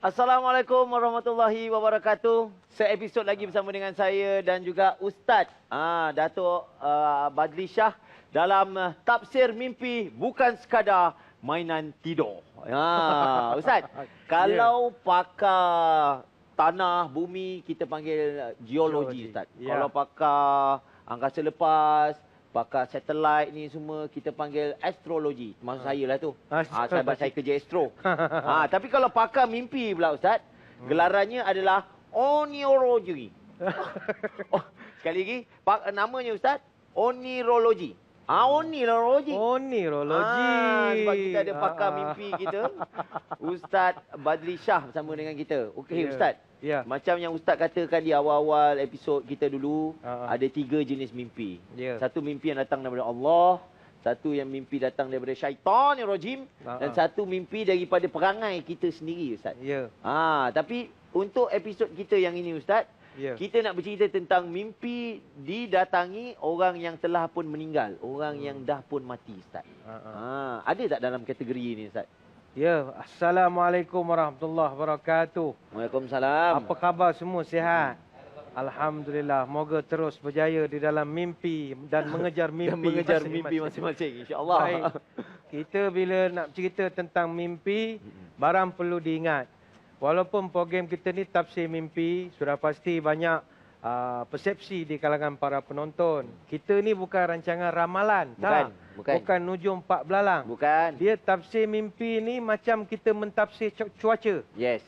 Assalamualaikum warahmatullahi wabarakatuh. Seepisod lagi bersama dengan saya dan juga Ustaz ah Datuk uh, Badli Shah dalam uh, tafsir mimpi bukan sekadar mainan tidur. Ha, Ustaz, kalau pakar tanah, bumi kita panggil geologi Geologi. Ustaz. Ya. Kalau pakar angkasa lepas, pakar satelit ni semua kita panggil astrologi. Maksud saya lah tu. Ah, sahabat saya kerja astro. ha, tapi kalau pakar mimpi pula Ustaz, gelarannya adalah oniologi. oh, sekali lagi, pak, namanya Ustaz, onirologi. Ah, onirologi. Neurologi. Ah, sebab kita ada pakar Ah. mimpi kita, Ustaz Badli Shah bersama dengan kita. Okey Ya. Ustaz, Ya. macam yang Ustaz katakan di awal-awal episod kita dulu, ah. ada tiga jenis mimpi. Ya. Satu mimpi yang datang daripada Allah, satu yang mimpi datang daripada syaitan yang rajim Ah, dan ah. satu mimpi daripada perangai kita sendiri Ustaz. Ya. Ha, tapi untuk episod kita yang ini Ustaz, Ya. kita nak bercerita tentang mimpi didatangi orang yang telah pun meninggal, orang Hmm. yang dah pun mati Ustaz. Ha, ha. Ha, ada tak dalam kategori ini Ustaz? Ya. Assalamualaikum warahmatullahi wabarakatuh. Waalaikumsalam. Apa khabar semua sihat? Alhamdulillah. Moga terus berjaya di dalam mimpi dan mengejar mimpi. Dan mengejar mimpi masing-masing insya-Allah. Baik. Kita bila nak cerita tentang mimpi, barang perlu diingat. Walaupun program kita ni tafsir mimpi, sudah pasti banyak uh, persepsi di kalangan para penonton. Kita ni bukan rancangan ramalan. Bukan, tak. Bukan. Bukan nujum pak belalang. Bukan. Dia tafsir mimpi ni macam kita mentafsir cu- cuaca. Yes.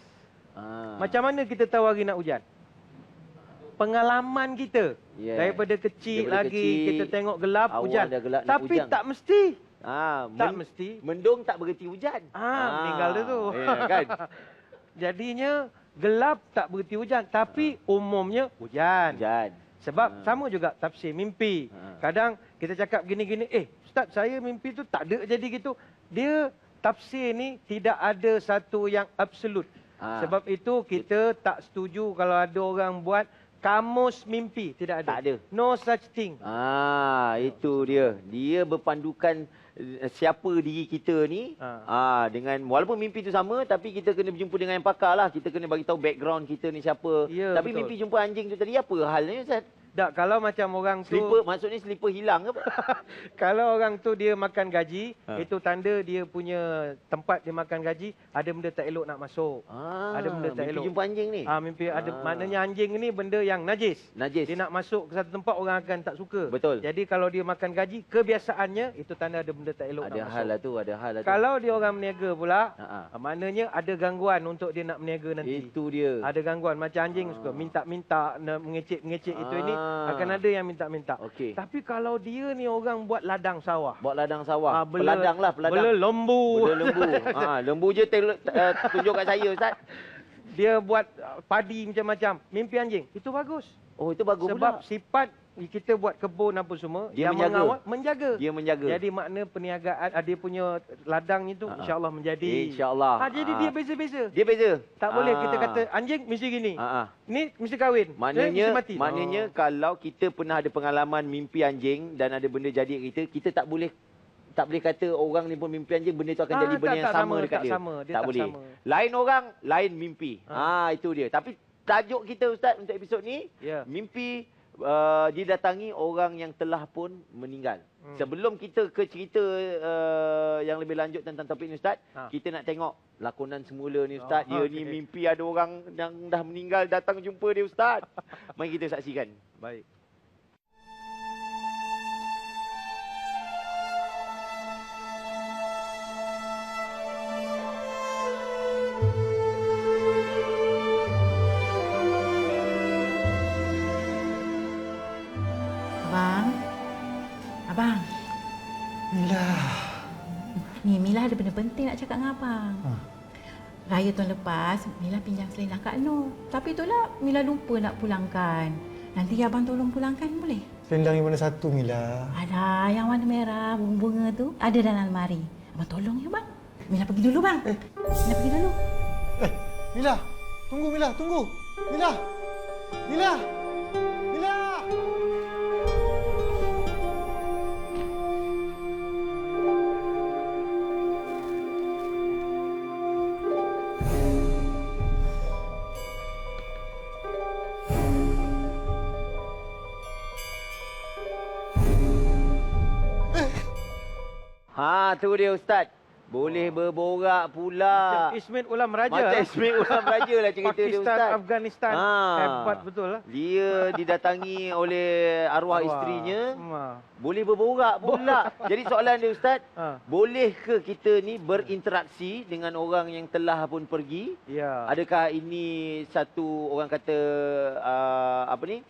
Ha. Macam mana kita tahu hari nak hujan? Pengalaman kita. Yes. Daripada kecil Daripada lagi kecil, kita tengok gelap hujan. gelap Tapi hujan. tak mesti. Ha, Tak men- mesti. Mendung tak berhenti hujan. Ah, meninggal dia tu. Ya, kan? Jadinya gelap tak berhenti hujan tapi umumnya hujan. Hujan. Sebab Ah. sama juga tafsir mimpi. Ah. Kadang kita cakap gini-gini, eh ustaz saya mimpi tu tak ada jadi gitu. Dia tafsir ni tidak ada satu yang absolut. Ah. Sebab itu kita tak setuju kalau ada orang buat kamus mimpi. Tidak ada. Tak ada. No such thing. Ah, itu dia. Dia berpandukan eh, siapa diri kita ni Ha. ah dengan walaupun mimpi tu sama tapi kita kena berjumpa dengan yang pakar lah. Kita kena bagi tahu background kita ni siapa. Ya, tapi betul. mimpi jumpa anjing tu tadi apa halnya Ustaz? Tak, kalau macam orang tu... Slipper maksudnya slipper hilang ke? Kalau orang tu dia makan gaji, Ha. itu tanda dia punya tempat dia makan gaji, ada benda tak elok nak masuk. Ah, Ada benda tak mimpi elok. jumpa anjing ni. Ah mimpi ada Ah. maknanya anjing ni benda yang najis. Najis. Dia nak masuk ke satu tempat orang akan tak suka. Betul. Jadi kalau dia makan gaji, kebiasaannya itu tanda ada benda tak elok ada nak hal masuk. lah tu, ada hal lah tu. Kalau dia orang meniaga pula, Ha, ha. maknanya ada gangguan untuk dia nak meniaga nanti. Itu dia. Ada gangguan macam anjing Ah. suka minta-minta mengecek-mengecek itu ini. Akan ada yang minta-minta. Okey. Tapi kalau dia ni orang buat ladang sawah. Buat ladang sawah. Ah, bela- peladang lah, peladang. Bela lembu. Bela lembu. ha, lembu je tel- uh, tunjuk kat saya Ustaz. Dia buat uh, padi macam-macam. Mimpi anjing. Itu bagus. Oh, itu bagus Sebab pula. sifat kita buat kebun apa semua Dia yang menjaga. mengawal menjaga. Dia menjaga. Jadi makna perniagaan ah, dia punya ladang itu Ha, ha. insya-Allah menjadi. InsyaAllah. Ha, jadi Ah. dia beza-beza. Dia beza. Tak boleh kita Ah. kata anjing mesti gini. Ha, ha. Ni mesti kahwin. Maknanya mesti mati. maknanya Oh. kalau kita pernah ada pengalaman mimpi anjing dan ada benda jadi kita, kita tak boleh tak boleh kata orang ni pun mimpi anjing benda tu akan Ah, jadi benda tak- yang tak sama, sama, dekat tak dia. sama. Dia tak tak boleh. sama. Lain orang, lain mimpi. Ah. Ha itu dia. Tapi tajuk kita ustaz untuk episod ni Ya. mimpi uh, didatangi orang yang telah pun meninggal. Hmm. Sebelum kita ke cerita uh, yang lebih lanjut tentang topik ni Ustaz, Ha. kita nak tengok lakonan semula ni Ustaz. Oh, Dia ni okey. mimpi ada orang yang dah meninggal datang jumpa dia Ustaz. Mari kita saksikan. Baik. Penting nak cakap dengan abang. Ha. Raya tahun lepas, Mila pinjam selendang Kak Nur. Tapi itulah Mila lupa nak pulangkan. Nanti abang tolong pulangkan boleh? Selendang yang mana satu Mila? Ada yang warna merah, bunga-bunga tu. Ada dalam almari. Abang tolong ya bang. Mila pergi dulu bang. Mila pergi dulu. Eh, Mila. Tunggu Mila, tunggu. Mila. Mila. Tu dia Ustaz. Boleh berborak pula. Macam Ismail Ulam Raja. Macam. Ismail Ulam Raja lah cerita dia Pakistan, Ustaz. Afghanistan. Ha. Hebat betul lah. Dia didatangi oleh arwah, Arwah. isterinya. Ha. Boleh berborak pula. Jadi soalan dia Ustaz, Ha. boleh ke kita ni berinteraksi dengan orang yang telah pun pergi? Ya. Adakah ini satu orang kata uh, apa ni?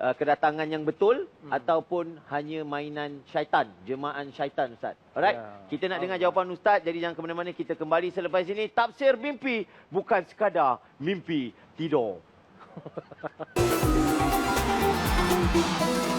Uh, kedatangan yang betul hmm. ataupun hanya mainan syaitan, jemaah syaitan Ustaz. Alright. Ya. Kita nak dengar jawapan Ustaz. Jadi jangan ke mana-mana kita kembali selepas ini. Tafsir mimpi bukan sekadar mimpi tidur.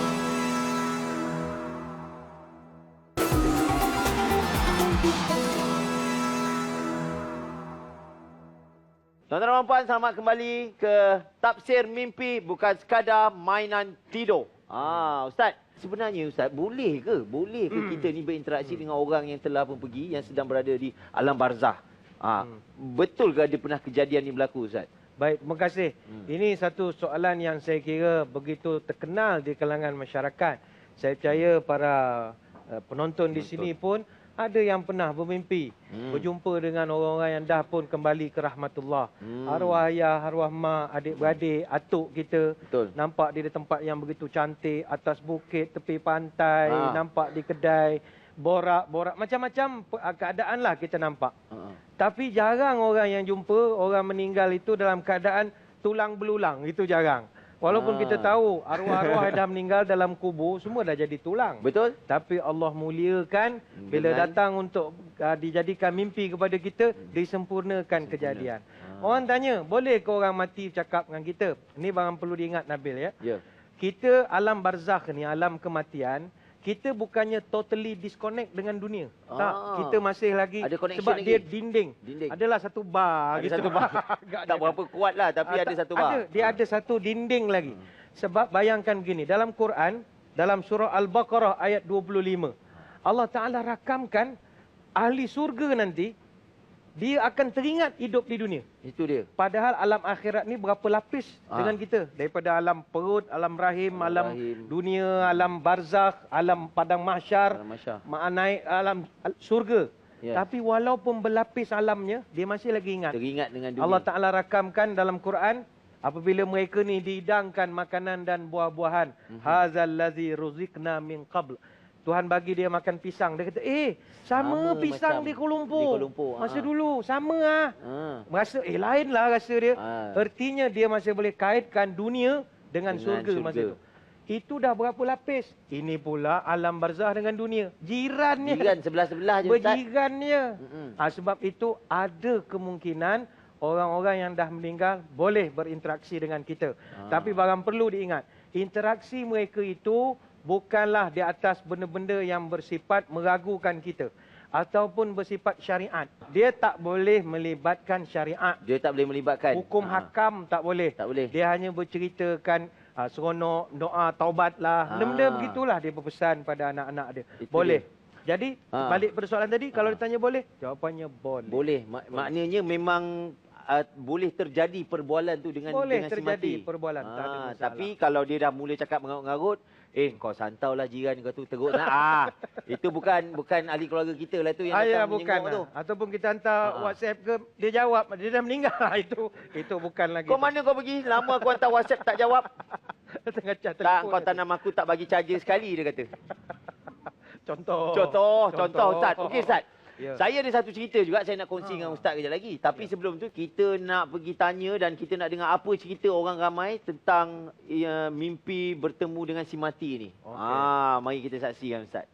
Tuan-tuan dan puan, selamat kembali ke Tafsir Mimpi bukan sekadar mainan tidur. Ah, Ustaz, sebenarnya Ustaz, boleh ke? Boleh ke Hmm. kita ni berinteraksi dengan orang yang telah pun pergi, yang sedang berada di alam barzah? Ah, Hmm. betul ke ada pernah kejadian ni berlaku Ustaz? Baik, terima kasih. Hmm. Ini satu soalan yang saya kira begitu terkenal di kalangan masyarakat. Saya percaya para uh, penonton di sini pun ada yang pernah bermimpi Hmm. berjumpa dengan orang-orang yang dah pun kembali ke rahmatullah. Hmm. Arwah ayah, arwah mak, adik-beradik, atuk kita. Betul. Nampak dia di tempat yang begitu cantik, atas bukit, tepi pantai, Ha. nampak di kedai, borak-borak, macam-macam keadaan lah kita nampak. Ah, Tapi jarang orang yang jumpa orang meninggal itu dalam keadaan tulang belulang. Itu jarang. Walaupun Ah. kita tahu arwah-arwah yang dah meninggal dalam kubur semua dah jadi tulang. Betul? Tapi Allah muliakan bila Dengan- datang untuk uh, dijadikan mimpi kepada kita, disempurnakan kejadian. Ah. Orang tanya, boleh ke orang mati cakap dengan kita? Ini barang perlu diingat Nabil ya. Ya. Kita alam barzakh ni, alam kematian, kita bukannya totally disconnect dengan dunia. Tak, Ah. kita masih lagi Ada sebab lagi. dia dinding. Dinding. Adalah satu bar Ada gitu. satu bar. Tak berapa kuat lah tapi Ah, ada tak- satu bar. Ada, dia ada satu dinding lagi. Hmm. Sebab bayangkan gini, dalam Quran, dalam surah Al-Baqarah ayat 25, Allah Ta'ala rakamkan ahli surga nanti, dia akan teringat hidup di dunia. Itu dia. Padahal alam akhirat ni berapa lapis Ah. dengan kita. Daripada alam perut, alam rahim, Alam alam, rahim. dunia, alam barzakh, alam padang mahsyar, Masya. ma- naik alam al- surga. Ya. Tapi walaupun berlapis alamnya, dia masih lagi ingat. Teringat dengan dunia. Allah Ta'ala rakamkan dalam Quran, apabila mereka ni dihidangkan makanan dan buah-buahan. Mhm. Hazal ladzi ruzikna min qabl. Tuhan bagi dia makan pisang. Dia kata, eh, sama, Sama pisang di Kuala Lumpur. di Kuala Lumpur, Masa ah. dulu, sama ah. Ah. Merasa, eh lain lah rasa dia. Ah. Artinya dia masih boleh kaitkan dunia dengan, Dengan surga, surga. masa itu. Itu dah berapa lapis? Ini pula alam barzah dengan dunia. Jirannya. Jiran sebelah-sebelah je Ustaz. Berjirannya. Ha, sebab itu ada kemungkinan orang-orang yang dah meninggal boleh berinteraksi dengan kita. Ah. Tapi barang perlu diingat, interaksi mereka itu bukanlah di atas benda-benda yang bersifat meragukan kita ataupun bersifat syariat. Dia tak boleh melibatkan syariat. Dia tak boleh melibatkan. Hukum Ah. hakam tak boleh. Tak boleh. Dia hanya berceritakan uh, seronok, doa, taubat lah. Benda-benda Ah. begitulah dia berpesan pada anak-anak dia. Itu boleh. Jadi, Ah. balik pada soalan tadi, kalau Ah. ditanya boleh, jawapannya boleh. Boleh. Mak- maknanya memang uh, boleh terjadi perbualan tu dengan Boleh dengan si terjadi mati. perbualan, tak ada Ah, masalah. tapi kalau dia dah mula cakap mengarut-ngarut, eh kau santau lah jiran kau tu teruk nak. ah, itu bukan bukan ahli keluarga kita lah tu yang Ah, ya, datang bukan. menjenguk tu. lah. Ataupun kita hantar Ah. WhatsApp ke, dia jawab, dia dah meninggal. itu itu bukan lagi. Kau mana kau pergi? Lama aku hantar WhatsApp tak jawab. Tengah tak, telefon kau nanti. tanam aku tak bagi charger sekali dia kata. Contoh. Contoh, contoh Ustaz. Okey Ustaz. Ya. Saya ada satu cerita juga saya nak kongsi Ha. dengan Ustaz kejap lagi. Tapi sebelum tu kita nak pergi tanya dan kita nak dengar apa cerita orang ramai tentang ya, mimpi bertemu dengan si mati ni. Okey. Ah, mari kita saksikan Ustaz.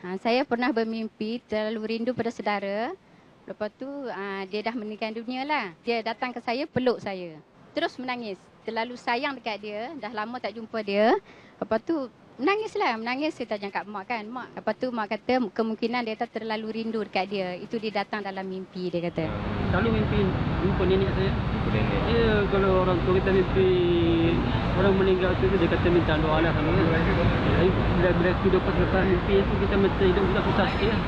Ha, saya pernah bermimpi terlalu rindu pada saudara. Lepas tu ha, dia dah meninggal dunia lah. Dia datang ke saya, peluk saya. Terus menangis. Terlalu sayang dekat dia. Dah lama tak jumpa dia. Lepas tu menangis lah. Menangis saya tanya kat mak kan. Mak, lepas tu mak kata kemungkinan dia tak terlalu rindu dekat dia. Itu dia datang dalam mimpi dia kata. Selalu mimpi jumpa nenek saya. Jumpa nenek. Dia kalau orang tua kita mimpi orang meninggal tu dia kata minta doa lah sama kan. Bila bila kita dapat lepas mimpi tu kita mesti hidup kita susah sikit lah.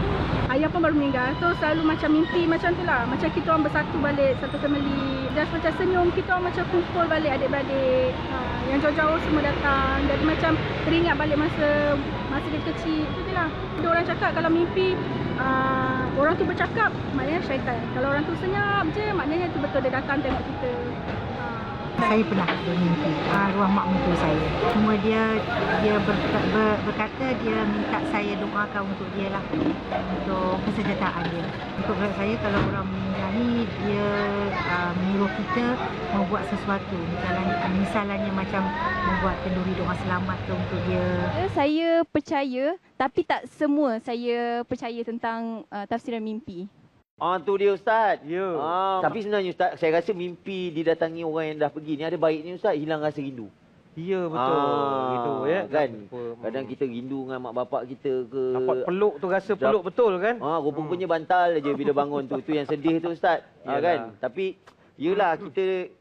Ayah pun baru meninggal. So selalu macam mimpi macam tu lah. Macam kita orang bersatu balik Satu family. Just macam senyum Kita orang macam kumpul balik adik-beradik. Ha, Yang jauh-jauh semua datang. Jadi macam teringat balik masa Masa dia kecil. Itu je lah. Ada orang cakap kalau mimpi uh, orang tu bercakap, maknanya syaitan. Kalau orang tu senyap je, maknanya tu betul dia datang tengok kita. Uh, Saya pernah bermimpi arwah mak mentua saya. Cuma dia dia ber, ber, berkata dia minta saya doakan untuk dia lah. Untuk kesejahteraan dia. Untuk saya kalau orang meninggal ni dia uh, menyuruh kita membuat sesuatu. Misalnya, misalnya macam membuat kenduri doa selamat tu untuk dia. Saya percaya tapi tak semua saya percaya tentang uh, tafsiran mimpi. Ah tu dia ustaz. Ya. Ah, tapi sebenarnya ustaz, saya rasa mimpi didatangi orang yang dah pergi ni ada baiknya ustaz hilang rasa rindu. Ya betul. Ah, Gitu ya. kan? Apa, Kadang kita rindu dengan mak bapak kita ke dapat peluk tu rasa Dap- peluk betul kan? Ah, rupa-rupanya bantal je bila bangun tu. Tu yang sedih tu ustaz. Ah, Yalah. kan? Tapi yelah kita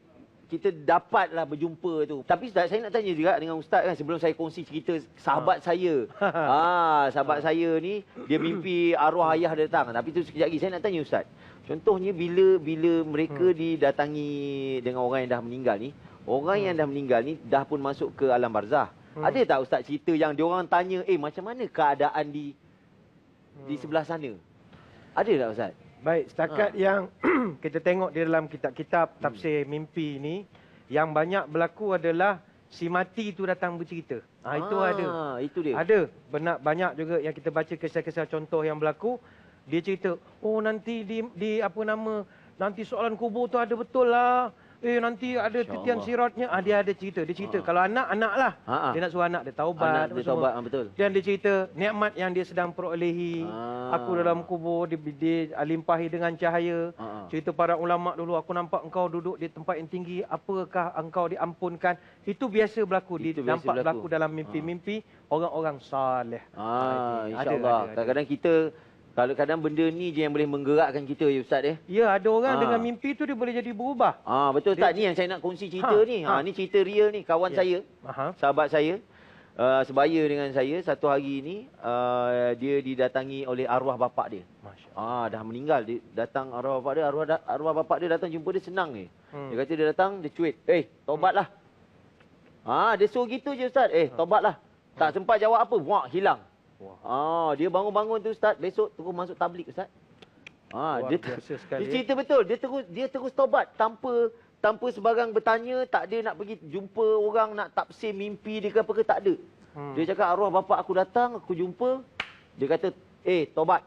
kita dapatlah berjumpa tu. Tapi ustaz saya nak tanya juga dengan ustaz kan sebelum saya kongsi cerita sahabat saya. ah, sahabat saya ni dia mimpi arwah ayah dia datang. Tapi tu sekejap lagi saya nak tanya ustaz. Contohnya bila bila mereka didatangi dengan orang yang dah meninggal ni, orang yang dah meninggal ni dah pun masuk ke alam barzah. Hmm. Ada tak ustaz cerita yang dia orang tanya, "Eh, macam mana keadaan di di sebelah sana?" Ada tak ustaz? Baik, setakat Ha. yang kita tengok di dalam kitab-kitab tafsir mimpi ni, yang banyak berlaku adalah si mati itu datang bercerita. Ha, itu ada. Itu dia. Ada. Benar banyak juga yang kita baca kisah-kisah contoh yang berlaku, dia cerita, "Oh, nanti di di apa nama, nanti soalan kubur tu ada betul lah. Eh, nanti ada titian siratnya." Ah, dia ada cerita. Dia cerita. Ha. Kalau anak, anak lah. Ha, ha. Dia nak suruh anak dia taubat. Anak dia taubat, ah, betul. Dan dia cerita nikmat yang dia sedang perolehi. Ah. Aku dalam kubur di, di, limpahi dengan cahaya. Ha, ha. Cerita para ulama dulu aku nampak engkau duduk di tempat yang tinggi, apakah engkau diampunkan? Itu biasa berlaku Itu di biasa nampak berlaku, berlaku. dalam mimpi-mimpi orang-orang saleh. Ah, itu. Ada, insya-Allah. ada, ada. Kadang-kadang kita kalau kadang benda ni je yang boleh menggerakkan kita ya ustaz ya. Ya, ada orang Ah. dengan mimpi tu dia boleh jadi berubah. Ah, betul Dia- tak ni yang saya nak kongsi cerita Ha, ni. ha. Ha, ni cerita real ni kawan Ya. saya, Aha. sahabat saya. Uh, sebaya dengan saya satu hari ni uh, dia didatangi oleh arwah bapak dia. Ah dah meninggal dia datang arwah bapak dia arwah da, arwah bapak dia datang jumpa dia senang ni. Hmm. Dia kata dia datang dia cuit. Eh, tobatlah. Ah dia suruh gitu je ustaz. Eh, tobatlah. Tak sempat jawab apa, wah hilang. Wah. Ah dia bangun-bangun tu ustaz, besok terus masuk tablik ustaz. Ah Luar dia biasa dia sekali, cerita betul, dia terus dia terus tobat tanpa tanpa sebarang bertanya, tak ada nak pergi jumpa orang nak tafsir mimpi dia ke apa ke tak ada. Hmm. Dia cakap arwah bapak aku datang, aku jumpa. Dia kata, "Eh, tobat."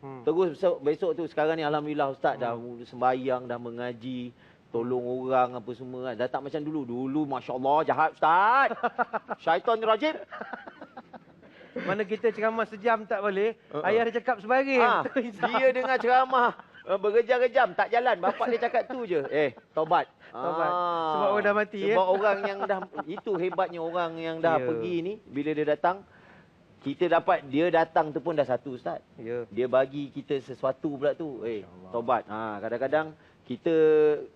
Hmm. Terus besok, besok tu sekarang ni alhamdulillah ustaz dah sembahyang, dah mengaji, tolong orang apa semua kan. Dah tak macam dulu. Dulu masya-Allah jahat ustaz. Syaitan rajim. Mana kita ceramah sejam tak boleh, Uh-uh. ayah dia cakap sebaring. Ah, hisap. dia dengar ceramah uh, berjam-jam tak jalan. Bapak dia cakap tu je. Eh, tobat. Tobat. Ah, Sebab orang dah mati, Sebab eh? orang yang dah itu hebatnya orang yang dah Ya. pergi ni bila dia datang kita dapat dia datang tu pun dah satu ustaz. Ya. Dia bagi kita sesuatu pula tu. Eh, tobat. Ha, kadang-kadang kita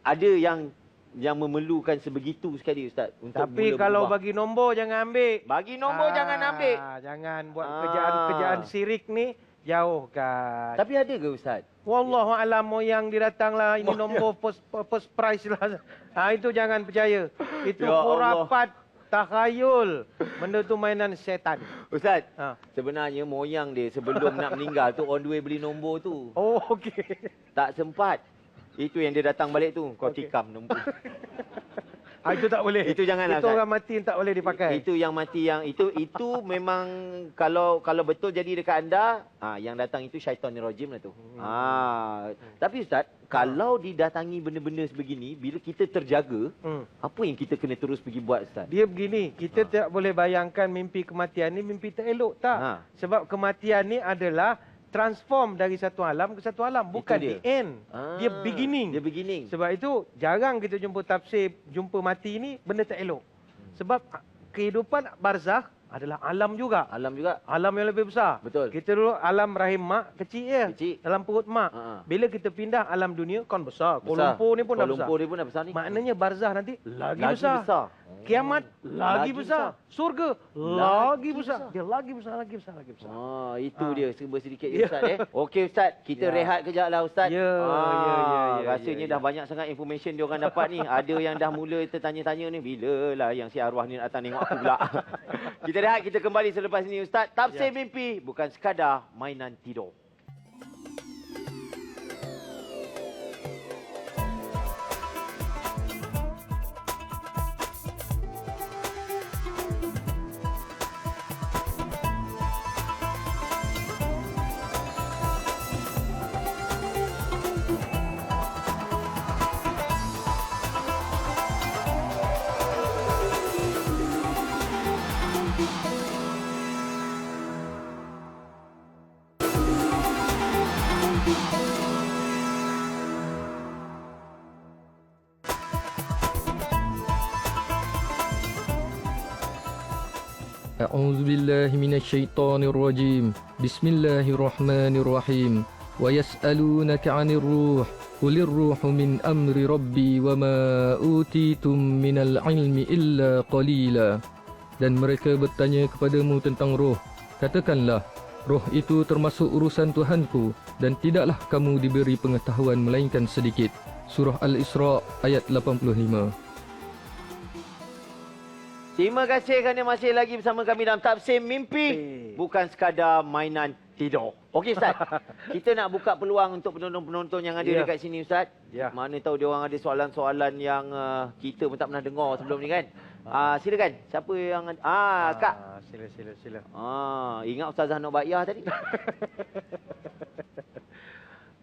ada yang yang memerlukan sebegitu sekali ustaz untuk Tapi mula kalau berubah. bagi nombor jangan ambil. bagi nombor jangan ambil. Ah, Jangan buat Ah. kerjaan-kerjaan sirik ni jauhkan. Tapi ada ke ustaz? Wallahu alam moyang dia datang lah ini Moyang. nombor first, first prize lah. Ha, itu jangan percaya. Itu Ya khurafat, takhayul. Benda tu mainan setan. Ustaz, Ha. sebenarnya moyang dia sebelum nak meninggal tu on the way beli nombor tu. Oh okey. Tak sempat. Itu yang dia datang balik tu. Kau Okey. tikam nombor. Ha, itu tak boleh. Itu janganlah, Itu Ustaz. orang mati yang tak boleh dipakai. Itu yang mati yang itu itu memang kalau kalau betul jadi dekat anda, ah yang datang itu syaitan rajim lah tu. Ah, tapi ustaz, kalau didatangi benda-benda sebegini, bila kita terjaga, Hmm. apa yang kita kena terus pergi buat ustaz? Dia begini, kita tak boleh bayangkan mimpi kematian ni mimpi tak elok tak? Ha. Sebab kematian ni adalah transform dari satu alam ke satu alam, bukan dia. the end. Dia Ah, beginning. Dia beginning. Sebab itu jarang kita jumpa tafsir jumpa mati ni benda tak elok. Sebab ah, kehidupan barzakh adalah alam juga. Alam juga. Alam yang lebih besar. Betul. Kita dulu alam rahim mak kecil je. Kecil. Dalam perut mak. Ha-ha. Bila kita pindah alam dunia kan besar. Besar. Kuala Lumpur ni pun dah Kuala besar. Lumpur ni pun dah besar ni. Maknanya barzah nanti lagi, Lagi besar. besar. Kiamat lagi, Lagi besar. Surga lagi, besar. besar. Dia lagi besar, lagi besar, lagi besar. Ah, itu Ah. dia serba sedikit Ya. ya. Ustaz eh. Okey Ustaz, kita Ya. rehat kejap lah Ustaz. Ya, ah, ya, ya, ya, Rasanya ya, dah ya. banyak sangat information dia orang dapat ni. Ada yang dah mula tertanya-tanya ni bila lah yang si arwah ni nak datang tengok aku pula. kita rehat, kita kembali selepas ni Ustaz. Tafsir Ya. mimpi bukan sekadar mainan tidur. أعوذ بالله من الشيطان الرجيم بسم الله الرحمن الرحيم ويسألونك عن الروح قل الروح من أمر ربي وما أوتيتم من العلم إلا قليلا dan mereka bertanya kepadamu tentang roh katakanlah roh itu termasuk urusan Tuhanku dan tidaklah kamu diberi pengetahuan melainkan sedikit surah al-Isra ayat 85 Terima kasih kerana masih lagi bersama kami dalam Tafsir Mimpi. Bukan sekadar mainan tidur. Okey Ustaz. kita nak buka peluang untuk penonton-penonton yang ada Ya. dekat sini Ustaz. Ya. Mana tahu dia orang ada soalan-soalan yang uh, kita pun tak pernah dengar sebelum ni kan. Ah uh, silakan. Siapa yang ada? Ah Kak. Ah, sila sila sila. Ah ingat Ustazah Nur Baiyah tadi.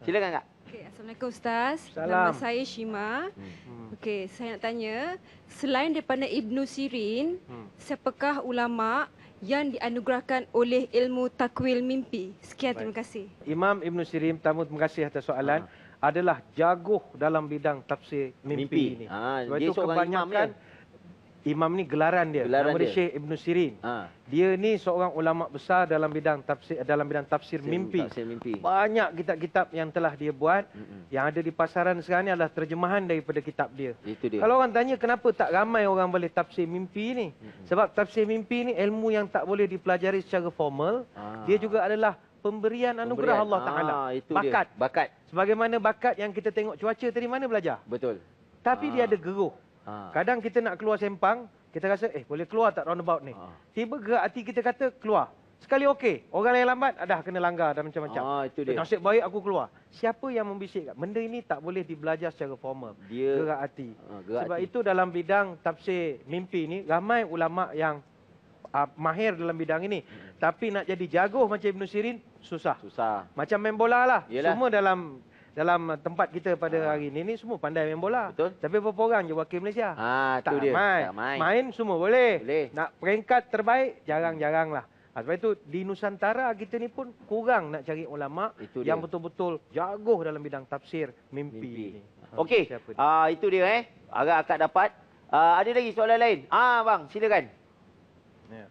silakan Kak. Okay, Assalamualaikum Ustaz. Salam. Nama saya Shima. Hmm. Okey, saya nak tanya, selain daripada Ibnu Sirin, Hmm. siapakah ulama yang dianugerahkan oleh ilmu takwil mimpi? Sekian, terima kasih. Imam Ibn Sirin, pertama terima kasih atas soalan. Adalah jagoh dalam bidang tafsir mimpi, Mimpi. ini. Ah, Sebab dia itu seorang imam kebanyakan imam ni gelaran dia. Gelaran Nama dia dia. Syekh Ibn Sirin. Ah. Dia ni seorang ulama besar dalam bidang tafsir dalam bidang tafsir mimpi. Tafsir mimpi. Banyak kitab-kitab yang telah dia buat Mm-mm. yang ada di pasaran sekarang ni adalah terjemahan daripada kitab dia. Itu dia. Kalau orang tanya kenapa tak ramai orang boleh tafsir mimpi ni? Sebab tafsir mimpi ni ilmu yang tak boleh dipelajari secara formal. Ah. Dia juga adalah pemberian anugerah Pemberian. Allah Taala. Ah, itu bakat. Dia. Bakat. Sebagaimana bakat yang kita tengok cuaca tadi mana belajar? Betul. Tapi Ah. dia ada geruh. Ah. Kadang kita nak keluar sempang, kita rasa eh boleh keluar tak roundabout ni? Ah. Tiba gerak hati kita kata keluar. Sekali okey, orang yang lambat dah kena langgar dan macam-macam. Ah, itu dia. Nasib baik aku keluar. Siapa yang membisikkan? Benda ini tak boleh dibelajar secara formal. Dia Gerak hati. Ah, gerak Sebab hati. itu dalam bidang tafsir mimpi ni ramai ulama yang uh, mahir dalam bidang ini. Hmm. Tapi nak jadi jagoh macam Ibn Sirin susah. susah. Macam main bola lah. Yelah. Semua dalam dalam tempat kita pada hari ini ni semua pandai main bola. Betul. Tapi berapa orang je wakil Malaysia? Ah, tu tak dia. Main. Tak main. main semua boleh. Boleh. Nak peringkat terbaik jarang-jarang lah. Ha, sebab itu di Nusantara kita ni pun kurang nak cari ulama Itu yang betul-betul jagoh dalam bidang tafsir mimpi. Mimpi. Ha, Okey. Ah itu dia eh. Agak akak dapat. Ah ada lagi soalan lain? Ah bang, silakan. Ya.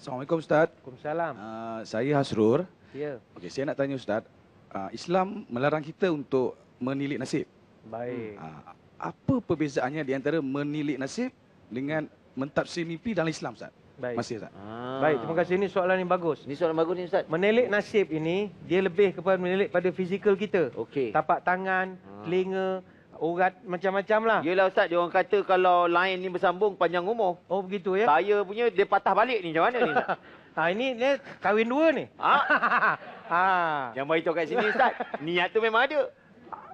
Assalamualaikum Ustaz. Waalaikumsalam. Uh, saya Hasrur. Ya. Okey, saya nak tanya Ustaz. Uh, Islam melarang kita untuk menilik nasib. Baik. Uh, apa perbezaannya di antara menilik nasib dengan mentafsir mimpi dalam Islam Ustaz? Baik. Masih Ustaz. Ah. Baik, terima kasih. Ini soalan yang bagus. Ni soalan bagus ni Ustaz. Menilik nasib ini, dia lebih kepada menilik pada fizikal kita. Okey. Tapak tangan, Ah. telinga, urat macam-macam lah. Yelah Ustaz, dia orang kata kalau line ni bersambung panjang umur. Oh begitu ya? Saya punya dia patah balik ni macam mana ni Ustaz? Ha, ini dia kahwin dua ni. Ah, ha. yang beritahu kat sini Ustaz. Niat tu memang ada.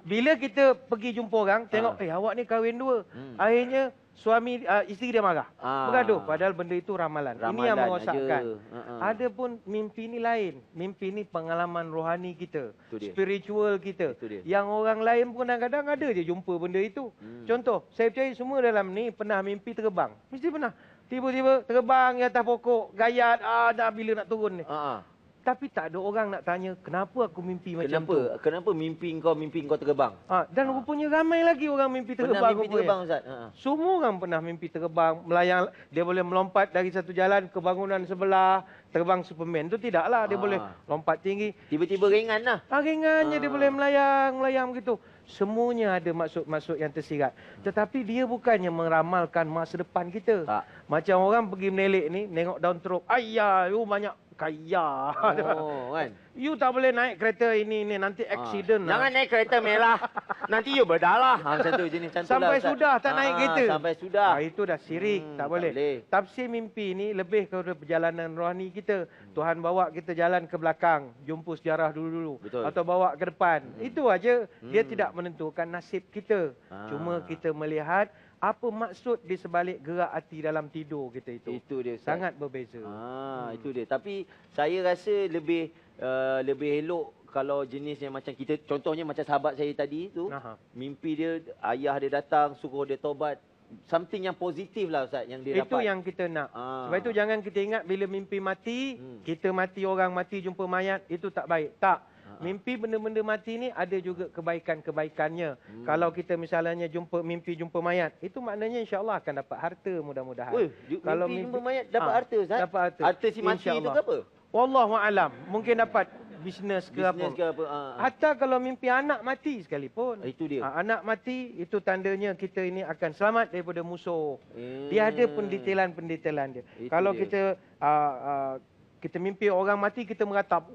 Bila kita pergi jumpa orang, tengok Ah. eh awak ni kahwin dua. Hmm. Akhirnya suami uh, isteri dia marah. Ah. Bergaduh padahal benda itu ramalan. ini Ramalan yang merosakkan. aja. Ha-ha. Ada pun mimpi ni lain. Mimpi ni pengalaman rohani kita. Spiritual kita. Yang orang lain pun kadang-kadang ada je jumpa benda itu. Hmm. Contoh, saya percaya semua dalam ni pernah mimpi terbang. Mesti pernah. Tiba-tiba terbang di atas pokok, gayat, ah dah bila nak turun ni. Ha Tapi tak ada orang nak tanya, kenapa aku mimpi macam Kenapa? tu? Kenapa mimpi kau mimpi kau terbang? Ha, dan rupanya ramai lagi orang mimpi Pernah terbang. mimpi rupanya. terbang Ustaz? Ha. Semua orang pernah mimpi terbang, melayang, dia boleh melompat dari satu jalan ke bangunan sebelah, terbang Superman. Itu tidaklah, dia Ah. boleh lompat tinggi. Tiba-tiba ringan lah. Ah, ringannya dia Ah. boleh melayang, melayang begitu. Semuanya ada maksud-maksud yang tersirat. Tetapi dia bukannya meramalkan masa depan kita. Tak. Macam orang pergi menelik ni, nengok daun teruk. Ayah, you banyak kaya. Oh, kan? You tak boleh naik kereta ini ni nanti accident Ah. Jangan lah. naik kereta merah. Nanti you berdarah. Ha, macam tu jenis macam tu Sampai lah, sudah tak naik Ah, kereta. Sampai sudah. Ah, itu dah syirik, Hmm, tak, tak boleh. boleh. Tafsir mimpi ni lebih kepada perjalanan rohani kita. Hmm. Tuhan bawa kita jalan ke belakang, jumpa sejarah dulu-dulu atau bawa ke depan. Itu aja. Dia Hmm. tidak menentukan nasib kita. Ah. Cuma kita melihat apa maksud di sebalik gerak hati dalam tidur kita itu. Itu dia Ustaz. Sangat berbeza. Ah, itu dia. Tapi saya rasa lebih uh, lebih elok kalau jenis yang macam kita contohnya macam sahabat saya tadi tu Aha. mimpi dia ayah dia datang suruh dia taubat something yang positif lah Ustaz yang dia Itu dapat. yang kita nak. Ah. Sebab itu jangan kita ingat bila mimpi mati, Hmm. kita mati orang mati jumpa mayat, itu tak baik. Tak. Ah. Mimpi benda-benda mati ni ada juga kebaikan-kebaikannya. Hmm. Kalau kita misalnya jumpa mimpi jumpa mayat, itu maknanya insya-Allah akan dapat harta mudah-mudahan. Weh, ju- mimpi jumpa mayat dapat Ah, harta, Ustaz? Dapat harta. Harta si mati tu InsyaAllah. ke apa? Wallahu alam. Mungkin dapat bisnes ke apa. ke apa? ah, ah. Hatta kalau mimpi anak mati sekalipun. Itu dia. Ah, anak mati itu tandanya kita ini akan selamat daripada musuh. Hmm. Dia ada pendetailan-pendetailan dia. Itu Kalau dia. kita uh, uh, kita mimpi orang mati kita meratap,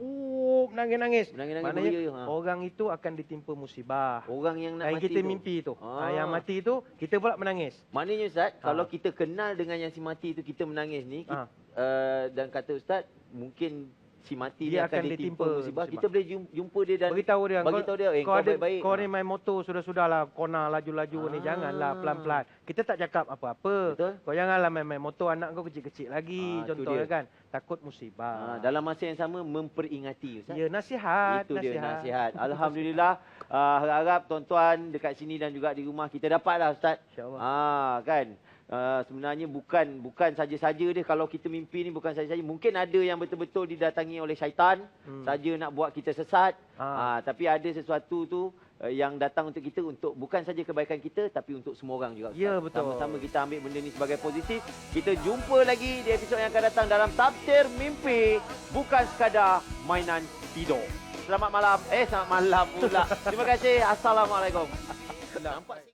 oh menangis-nangis. Maknanya beria, ha. orang itu akan ditimpa musibah. Orang yang nak yang mati kita tu. mimpi tu. Ah. Ah. yang mati tu kita pula menangis. Maknanya Ustaz, Ah. kalau kita kenal dengan yang si mati tu kita menangis ni, Ah. uh, dan kata Ustaz, mungkin si mati Dia ni akan, ditimpa, musibah. Kita boleh jum- jumpa dia dan Beritahu dia bagi tahu dia, eh, kau, kau, ada, baik-baik. kau Ah. ni main motor sudah-sudahlah kona laju-laju ni Ah. janganlah pelan-pelan. Kita tak cakap apa-apa. Betul. Kau janganlah main-main motor anak kau kecil-kecil lagi Ah, contohnya dia. kan. Takut Ah, musibah. dalam masa yang sama memperingati Ustaz. Ya nasihat, Itu dia nasihat. nasihat. Alhamdulillah. Uh, harap tuan-tuan dekat sini dan juga di rumah kita dapatlah Ustaz. InsyaAllah. Ah kan. Uh, sebenarnya bukan bukan saja-saja dia kalau kita mimpi ni bukan saja-saja mungkin ada yang betul-betul didatangi oleh syaitan Hmm. saja nak buat kita sesat Ah. ah. tapi ada sesuatu tu uh, yang datang untuk kita untuk bukan saja kebaikan kita tapi untuk semua orang juga. Ya, betul. sama-sama kita ambil benda ni sebagai positif kita jumpa lagi di episod yang akan datang dalam tafsir mimpi bukan sekadar mainan tidur selamat malam eh selamat malam pula terima kasih assalamualaikum nampak